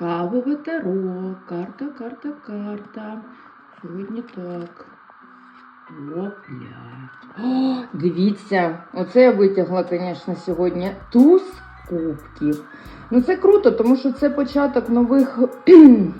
Кавове таро. Карта, карта, карта. Сьогодні так. Опля. О, дивіться, оце я витягла, звісно, сьогодні. Туз кубків. Ну це круто, тому що це початок нових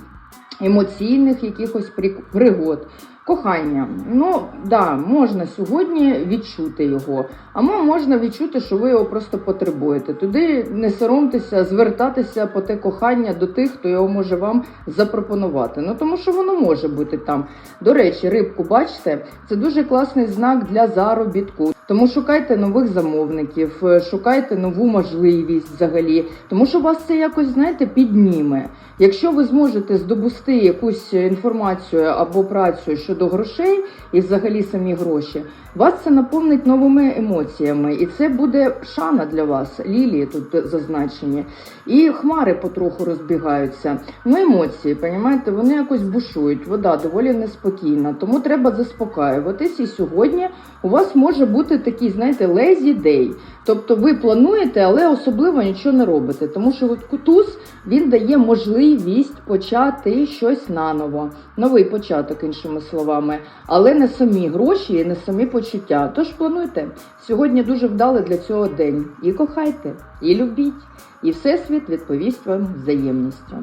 емоційних якихось пригод. Кохання. Ну, да, можна сьогодні відчути його, а можна відчути, що ви його просто потребуєте. Туди не соромтеся, звертатися по те кохання до тих, хто його може вам запропонувати. Ну тому що воно може бути там. До речі, рибку, бачите, це дуже класний знак для заробітку. Тому шукайте нових замовників, е, шукайте нову можливість взагалі, тому що вас це якось, знаєте, підніме. Якщо ви зможете здобусти якусь інформацію або працю щодо грошей і взагалі самі гроші, вас це наповнить новими емоціями, і це буде шана для вас. Лілії тут зазначені. І хмари потроху розбігаються. Ну, емоції, понімаєте, вони якось бушують. Вода доволі неспокійна, тому треба заспокаюватись. І сьогодні у вас може бути такий, знаєте, lazy day. Тобто ви плануєте, але особливо нічого не робите. Тому що от кутуз він дає можливість почати щось наново, новий початок, іншими словами, але не самі гроші і не самі почуття. Тож плануйте. Сьогодні дуже вдалий для цього день. І кохайте, і любіть, і всесвіт відповість вам взаємністю.